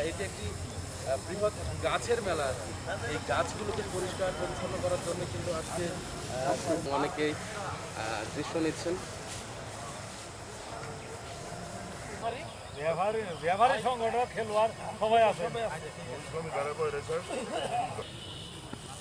এটি একটি বৃহৎ গাছের মেলা এই গাছগুলোকে পরিষ্কার পরিচ্ছন্ন করার জন্য কিন্তু আজকে অনেকেই দৃশ্য নিচ্ছেন ব্যবহারী ব্যবহারী সংগঠন, খেলোয়াড়, সবাই আছে।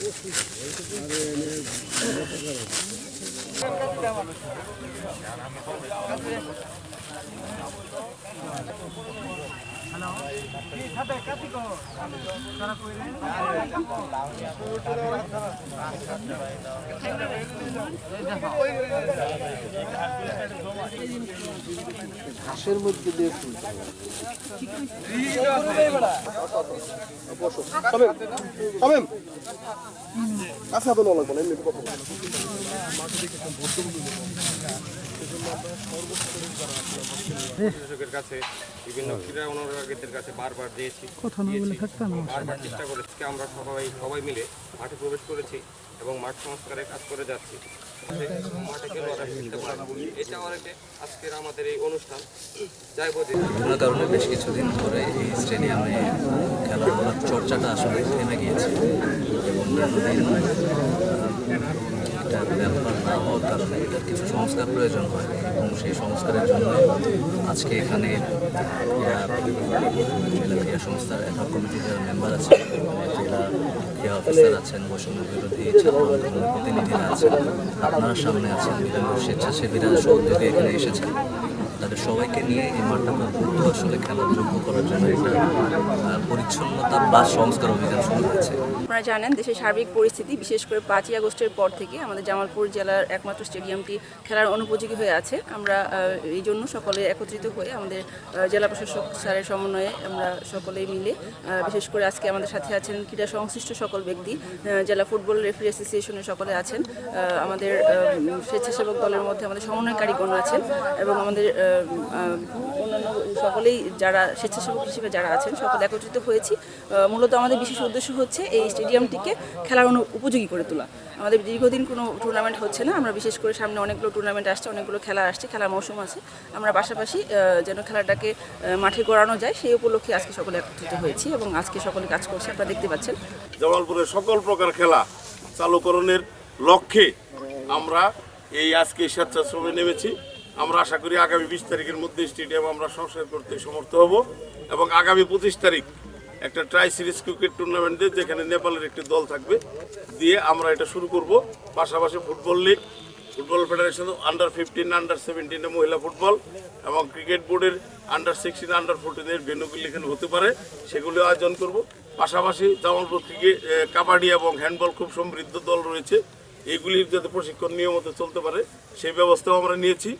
কামে দিনা ঘাসের মধ্যে দিয়ে ফুল কাছে তো লাগবে না কথা কৃষকের কাছে বিভিন্ন ক্রীড়া অনুরাগীদের কাছে বারবার দিয়েছি। বারবার চেষ্টা করেছি। আমরা সবাই সবাই মিলে মাঠে প্রবেশ করেছি এবং মাঠ সংস্কারের কাজ করে যাচ্ছি। আজকের আমাদের এই অনুষ্ঠান। বিভিন্ন কারণে বেশ কিছুদিন ধরে এই স্টেডিয়ামে খেলাধুলার চর্চাটা আসলে থেমে গিয়েছে। এবং না হওয়ার কারণে এটার কিছু সংস্কার প্রয়োজন হয়। এবং সেই সংস্কারের জন্য আজকে এখানে ক্রীড়া সংস্থার একক কমিটির যারা মেম্বার আছেন জেলা ক্রীড়া অফিসার আছেন, বৈষম্য বিরোধী ছাত্র প্রতিনিধিরা আছেন, আপনারা সামনে আছেন বিভিন্ন স্বেচ্ছাসেবীরা সহযোগী এখানে এসেছেন। তাদের সবাইকে নিয়ে এই মাঠটা দ্রুত আসলে খেলার যোগ্য করার জন্য একটা পরিচ্ছন্নতা বা সংস্কার অভিযান শুরু হয়েছে। আপনারা জানেন, দেশের সার্বিক পরিস্থিতি, বিশেষ করে পাঁচই আগস্টের পর থেকে আমাদের জামালপুর জেলার একমাত্র স্টেডিয়ামটি খেলার অনুপযোগী হয়ে আছে। আমরা এই জন্য সকলে একত্রিত হয়ে আমাদের জেলা প্রশাসক স্যারের সমন্বয়ে আমরা সকলেই মিলে বিশেষ করে আজকে আমাদের সাথে আছেন ক্রীড়া সংশ্লিষ্ট সকল ব্যক্তি জেলা ফুটবল রেফারি অ্যাসোসিয়েশনের সকলে আছেন আমাদের স্বেচ্ছাসেবক দলের মধ্যে আমাদের সমন্বয়কারীগণ আছেন এবং আমাদের অন্যান্য সকলেই যারা স্বেচ্ছাসেবক হিসেবে যারা আছেন, সকলে একত্রিত হয়েছি। মূলত আমাদের বিশেষ উদ্দেশ্য হচ্ছে এই স্টেডিয়ামটিকে খেলার উপযোগী করে তোলা। আমাদের দীর্ঘদিন কোনো টুর্নামেন্ট হচ্ছে না। আমরা বিশেষ করে সামনে অনেকগুলো টুর্নামেন্ট আসছে, অনেকগুলো খেলা আসছে, খেলার মৌসুম আছে। আমরা পাশাপাশি যেন খেলাটাকে মাঠে গড়ানো যায়, সেই উপলক্ষে আজকে সকলে একত্রিত হয়েছি এবং আজকে সকলে কাজ করছে। আপনারা দেখতে পাচ্ছেন। জামালপুরের সকল প্রকার খেলা চালুকরণের লক্ষ্যে আমরা এই আজকে স্বেচ্ছাশ্রমে নেমেছি। আমরা আশা করি আগামী বিশ তারিখের মধ্যে স্টেডিয়াম আমরা সংস্কার করতে সমর্থ হব এবং আগামী পঁচিশ তারিখ একটা ট্রাই সিরিজ ক্রিকেট টুর্নামেন্ট যেখানে নেপালের একটি দল থাকবে, দিয়ে আমরা এটা শুরু করব। পাশাপাশি football league football federation under fifteen under সেভেন্টিনে মহিলা ফুটবল এবং ক্রিকেট বোর্ডের আন্ডার সিক্সটিন আন্ডার ফোরটিনের ভেন্যুগুলি এখানে হতে পারে, সেগুলি আয়োজন করব। পাশাপাশি জামালপুর ক্রিকেট কাবাডি এবং হ্যান্ডবল খুব সমৃদ্ধ দল রয়েছে। এগুলির যাতে প্রশিক্ষণ নিয়মিত চলতে পারে সেই ব্যবস্থাও আমরা নিয়েছি।